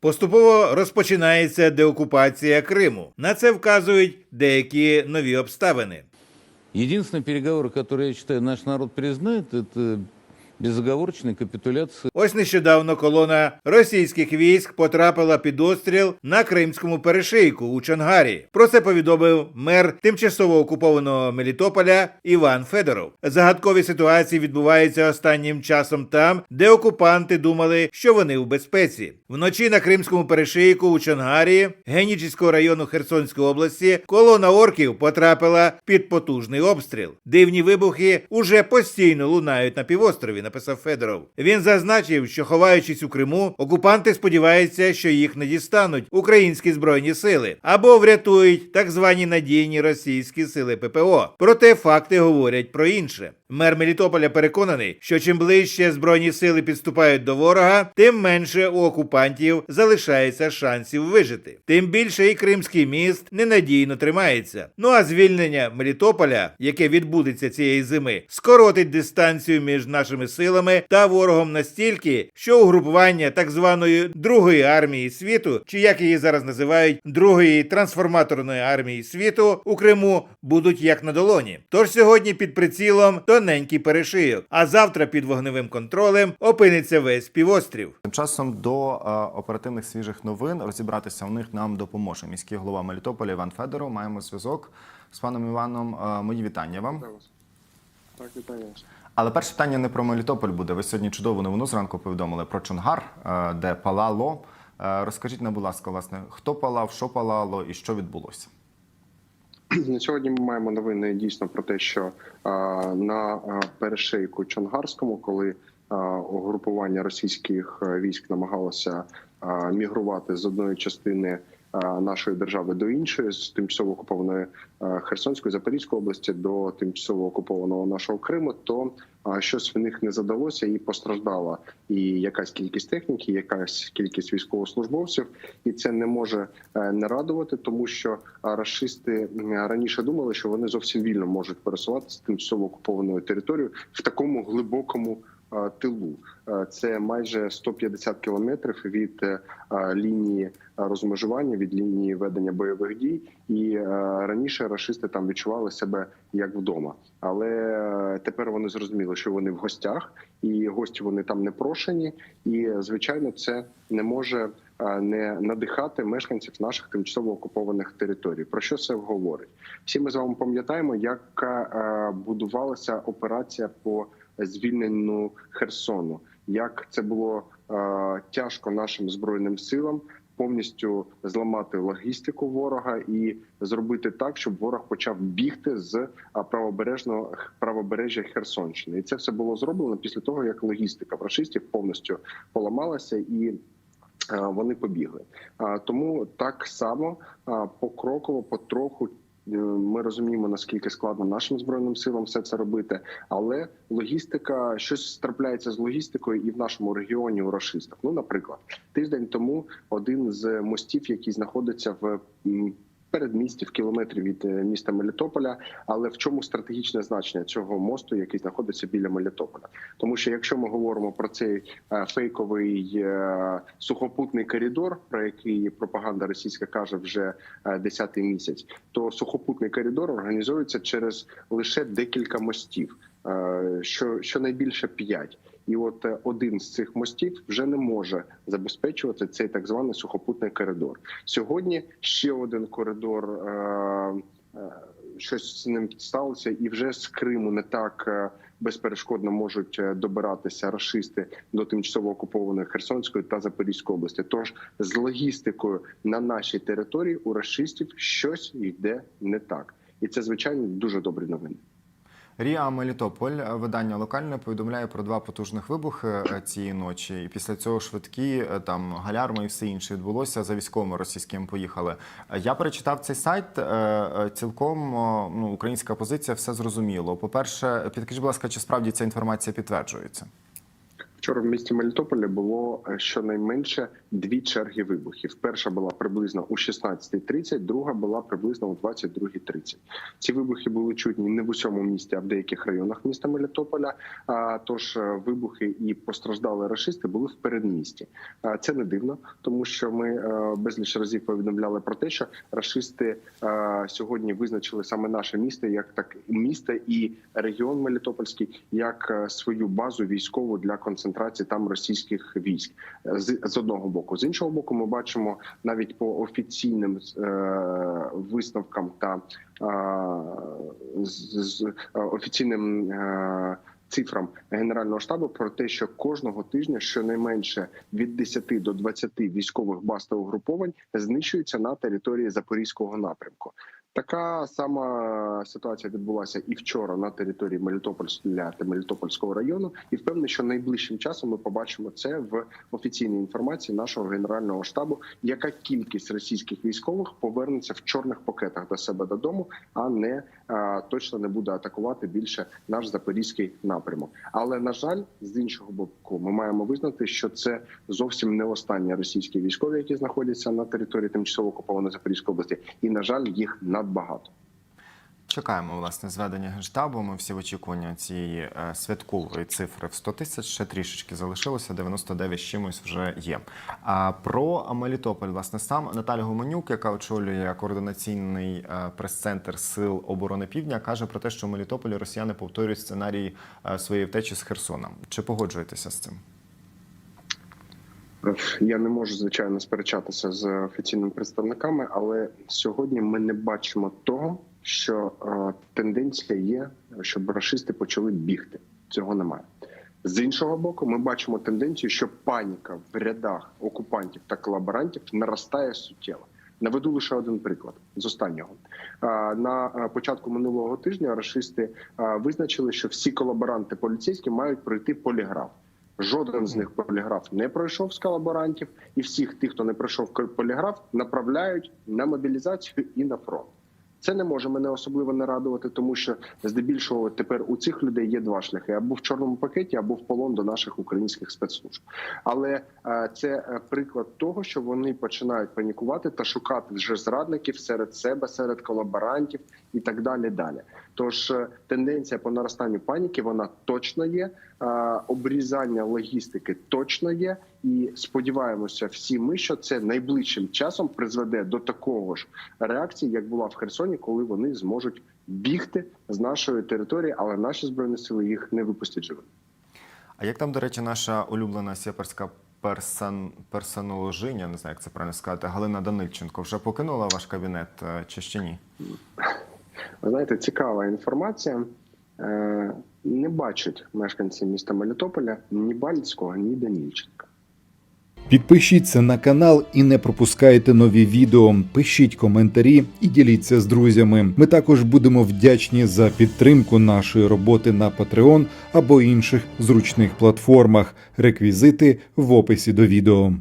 Поступово розпочинається деокупація Криму. На це вказують деякі нові обставини. Единственный переговор, который, я считаю, наш народ признает, это безоговорочная капитуляция Ось нещодавно колона російських військ потрапила під остріл на кримському перешийку у Чонгарі. Про це повідомив мер тимчасово окупованого Мелітополя Іван Федоров. Загадкові ситуації відбуваються останнім часом там, де окупанти думали, що вони у безпеці. Вночі на кримському перешийку у Чонгарі Генічівського району Херсонської області колона орків потрапила під потужний обстріл. Дивні вибухи уже постійно лунають на півострові, написав Федоров. Він зазначив, що ховаючись у Криму, окупанти сподіваються, що їх не дістануть українські збройні сили або врятують так звані надійні російські сили ППО. Проте факти говорять про інше. Мер Мелітополя переконаний, що чим ближче збройні сили підступають до ворога, тим менше у окупантів залишається шансів вижити. Тим більше і Кримський міст ненадійно тримається. Ну а звільнення Мелітополя, яке відбудеться цієї зими, скоротить дистанцію між нашими силами та ворогом настільки, що угрупування так званої другої армії світу, чи як її зараз називають, другої трансформаторної армії світу у Криму будуть як на долоні. Тож сьогодні під прицілом тоненький перешийок, а завтра під вогневим контролем опиниться весь півострів. Тим часом до е, оперативних свіжих новин розібратися в них нам допоможе міський голова Мелітополя Іван Федоров. Маємо зв'язок з паном Іваном. Е, Мої вітання вам. Так, вітаю вас. Але перше питання не про Мелітополь буде. Ви сьогодні чудову новину зранку повідомили про Чонгар, е, де палало. Розкажіть нам, будь ласка, власне, хто палав, що палало і що відбулося? На сьогодні ми маємо новини дійсно про те, що на а, перешийку Чонгарському, коли угрупування російських військ намагалося мігрувати з одної частини нашої держави до іншої, з тимчасово окупованої Херсонської Запорізької області до тимчасово окупованого нашого Криму, то щось в них не задалося і постраждала і якась кількість техніки, якась кількість військовослужбовців, і це не може е, не радувати, тому що м, раніше думали, що вони зовсім вільно можуть пересуватися тимчасово окупованою територією в такому глибокому тилу. Е, Це майже 150 кілометрів від е, лінії розмежування, від лінії ведення бойових дій. І е, раніше рашисти там відчували себе як вдома. Але е, тепер вони зрозуміли, що вони в гостях, і гості вони там не прошені. І звичайно, це не може е, не надихати мешканців наших тимчасово окупованих територій. Про що це говорить? Всі ми з вами пам'ятаємо, як е, будувалася операція по звільненню Херсону, як це було е, тяжко нашим збройним силам. Повністю зламати логістику ворога і зробити так, щоб ворог почав бігти з правобережного правобережжя Херсонщини, і це все було зроблено після того, як логістика фашистів повністю поламалася і е, вони побігли. Тому так само покроково, потроху. Е, Ми розуміємо наскільки складно нашим збройним силам все це робити, але логістика щось трапляється з логістикою і в нашому регіоні у рашистах. Ну, наприклад, тиждень тому один з мостів, який знаходиться в м, передмісті в кілометрі від е, міста Мелітополя. Але в чому стратегічне значення цього мосту, який знаходиться біля Мелітополя? Тому що якщо ми говоримо про цей е, фейковий е, сухопутний коридор, про який пропаганда російська каже вже десятий місяць, то сухопутний коридор організується через лише декілька мостів, що щонайбільше п'ять. І от е, один з цих мостів вже не може забезпечувати цей так званий сухопутний коридор. Сьогодні ще один коридор. Е, е, щось з ним сталося, і вже з Криму не так безперешкодно можуть добиратися рашисти до тимчасово окупованої Херсонської та Запорізької області. Тож з логістикою на нашій території у рашистів щось йде не так, і це звичайно дуже добрі новини. Ріа Мелітополь, е, видання локальне, повідомляє про два потужних вибухи е, цієї ночі. І після цього швидкі е, там галярми і все інше відбулося за військовими російськими. Поїхали. Я перечитав цей сайт. Цілком ну, українська позиція все зрозуміло. По перше, підкажіть, будь ласка, чи справді ця інформація підтверджується? Вчора в місті Мелітополі було е, щонайменше дві черги вибухів. Перша була приблизно у 16.30, друга була приблизно у 22.30. Ці вибухи були чутні не в усьому місті, а в деяких районах міста Мелітополя. Тож е, вибухи і постраждали рашисти були в передмісті. Це не дивно, тому що ми е, безліч разів повідомляли про те, що рашисти е, сьогодні визначили саме наше місто як так місто і регіон Мелітопольський як свою базу військову для концентрації там російських військ з, з одного боку. З іншого боку, ми бачимо навіть по офіційним е, висновкам та е, з, з е, офіційним. Е, Цифрам генерального штабу про те, що кожного тижня щонайменше від 10 до 20 військових баз та угруповань знищуються на території запорізького напрямку. Така сама ситуація відбулася і вчора на території Мелітопольська та Мелітопольського району. І впевнений, що найближчим часом ми побачимо це в офіційній інформації нашого генерального штабу, яка кількість російських військових повернеться в чорних пакетах до себе додому, а не а, точно не буде атакувати більше наш запорізький напрямок. Але на жаль, з іншого боку, ми маємо визнати, що це зовсім не останні російські військові, які знаходяться на території тимчасово окупованої Запорізької області, і на жаль, їх надбагато. Чекаємо власне зведення генштабу. Ми всі в очікуванні цієї е, святкової цифри в 100 тисяч. Ще трішечки залишилося. 99 з чимось вже є. А про Мелітополь, власне, сам Наталя Гуменюк, яка очолює координаційний е, прес-центр Сил оборони Півдня, каже про те, що в Мелітополі росіяни повторюють сценарій е, своєї втечі з Херсона. Чи погоджуєтеся з цим? Я не можу звичайно сперечатися з офіційними представниками, але сьогодні ми не бачимо того, що е, тенденція є, щоб рашисти почали бігти. Цього немає. З іншого боку, ми бачимо тенденцію, що паніка в рядах окупантів та колаборантів наростає суттєво. Наведу лише один приклад з останнього. На початку минулого тижня рашисти визначили, що всі колаборанти поліцейські мають пройти поліграф. Жоден з них поліграф не пройшов з колаборантів, і всіх тих, хто не пройшов поліграф, направляють на мобілізацію і на фронт. Це не може мене особливо не радувати, тому що здебільшого тепер у цих людей є два шляхи: або в чорному пакеті, або в полон до наших українських спецслужб. Але е, це е, приклад того, що вони починають панікувати та шукати вже зрадників серед себе, серед колаборантів і так далі. Далі, тож е, тенденція по наростанню паніки вона точно є. е, Обрізання логістики точно є, і сподіваємося, всі ми, що це найближчим часом призведе до такого ж реакції, як була в Херсоні, коли вони зможуть бігти з нашої території, але наші збройні сили їх не випустять живими. А як там, до речі, наша улюблена сєперська персон... персоноложиня, не знаю, як це правильно сказати, Галина Данильченко вже покинула ваш кабінет е, чи ще ні? Знаєте, цікава інформація. Е, Не бачать мешканці міста Мелітополя ні Бальцького, ні Данільченка. Підпишіться на канал і не пропускайте нові відео. Пишіть коментарі і діліться з друзями. Ми також будемо вдячні за підтримку нашої роботи на Patreon або інших зручних платформах. Реквізити в описі до відео.